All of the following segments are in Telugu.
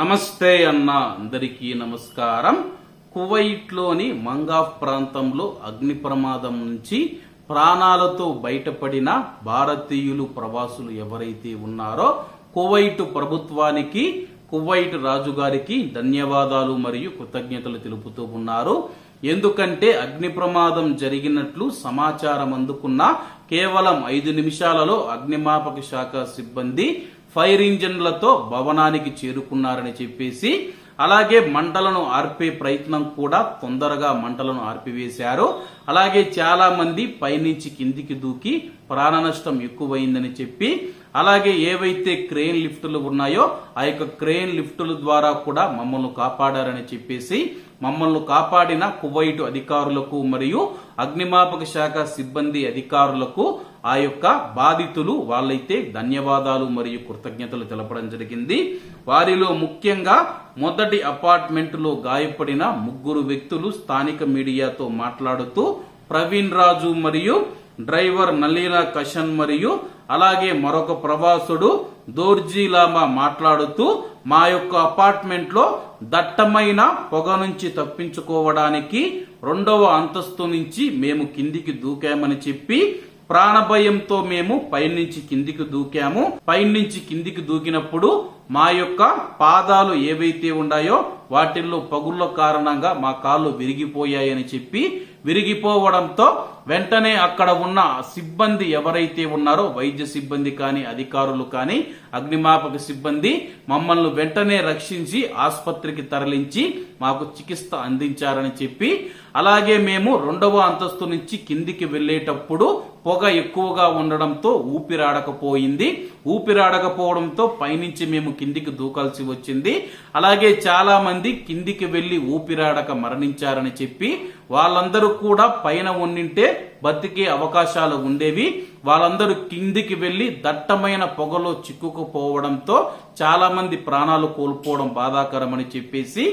నమస్తే అన్న అందరికీ నమస్కారం. కువైట్లోని మంగాఫ్ ప్రాంతంలో అగ్ని ప్రమాదం నుంచి ప్రాణాలతో బయటపడిన భారతీయులు ప్రవాసులు ఎవరైతే ఉన్నారో కువైట్ ప్రభుత్వానికి కువైట్ రాజుగారికి ధన్యవాదాలు మరియు కృతజ్ఞతలు తెలుపుతూ ఉన్నారు. ఎందుకంటే అగ్ని ప్రమాదం జరిగినట్లు సమాచారం అందుకున్న కేవలం ఐదు నిమిషాలలో అగ్నిమాపక శాఖ సిబ్బంది ఫైర్ ఇంజన్లతో భవనానికి చేరుకున్నారని చెప్పేసి అలాగే మంటలను ఆర్పే ప్రయత్నం కూడా తొందరగా మంటలను ఆర్పివేశారు. అలాగే చాలా మంది పైనుంచి కిందికి దూకి ప్రాణ నష్టం ఎక్కువైందని చెప్పి అలాగే ఏవైతే క్రెయిన్ లిఫ్టులు ఉన్నాయో ఆ యొక్క క్రెయిన్ లిఫ్టుల ద్వారా కూడా మమ్మల్ని కాపాడారని చెప్పేసి మమ్మల్ని కాపాడిన కువైట్ అధికారులకు మరియు అగ్నిమాపక శాఖ సిబ్బంది అధికారులకు ఆ యొక్క బాధితులు వాళ్ళైతే ధన్యవాదాలు మరియు కృతజ్ఞతలు తెలపడం జరిగింది. వారిలో ముఖ్యంగా మొదటి అపార్ట్మెంట్లో గాయపడిన ముగ్గురు వ్యక్తులు స్థానిక మీడియాతో మాట్లాడుతూ ప్రవీణ్ రాజు మరియు డ్రైవర్ నలీనా కషన్ మరియు అలాగే మరొక ప్రవాసుడు దోర్జీలామా మాట్లాడుతూ మా యొక్క అపార్ట్మెంట్లో దట్టమైన పొగ నుంచి తప్పించుకోవడానికి రెండవ అంతస్తు నుంచి మేము కిందికి దూకామని చెప్పి ప్రాణభయంతో మేము పైనుంచి కిందికి దూకాము. పైనుంచి కిందికి దూకినప్పుడు మా యొక్క పాదాలు ఏవైతే ఉన్నాయో వాటిల్లో పగుళ్ళ కారణంగా మా కాళ్ళు విరిగిపోయాయని చెప్పి విరిగిపోవడంతో వెంటనే అక్కడ ఉన్న సిబ్బంది ఎవరైతే ఉన్నారో వైద్య సిబ్బంది కానీ అధికారులు కానీ అగ్నిమాపక సిబ్బంది మమ్మల్ని వెంటనే రక్షించి ఆసుపత్రికి తరలించి మాకు చికిత్స అందించారని చెప్పి అలాగే మేము రెండవ అంతస్తు నుంచి కిందికి వెళ్ళేటప్పుడు పొగ ఎక్కువగా ఉండడంతో ఊపిరాడకపోయింది. ఊపిరాడకపోవడంతో పైనుంచి మేము కిందికి దూకాల్సి వచ్చింది. అలాగే చాలా మంది కిందికి వెళ్ళి ఊపిరాడక మరణించారని చెప్పి వాళ్ళందరూ కూడా పైన ఉండింటే బతికే అవకాశాలు ఉండేవి. వాళ్ళందరూ కిందికి వెళ్ళి దట్టమైన పొగలో చిక్కుకుపోవడంతో చాలా మంది ప్రాణాలు కోల్పోవడం బాధాకరమని చెప్పేసి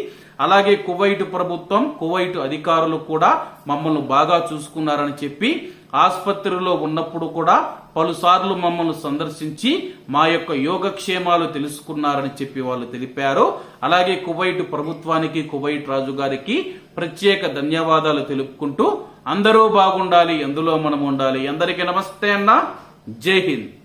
అలాగే కువైట్ ప్రభుత్వం కువైట్ అధికారులు కూడా మమ్మల్ని బాగా చూసుకున్నారని చెప్పి ఆసుపత్రిలో ఉన్నప్పుడు కూడా పలుసార్లు మమ్మల్ని సందర్శించి మా యొక్క యోగక్షేమాలు తెలుసుకున్నారని చెప్పి వాళ్ళు తెలిపారు. అలాగే కువైట్ ప్రభుత్వానికి కువైట్ రాజు గారికి ప్రత్యేక ధన్యవాదాలు తెలుపుకుంటూ అందరూ బాగుండాలి ఎందులో మనం ఉండాలి. అందరికీ నమస్తే అన్న. జై హింద్.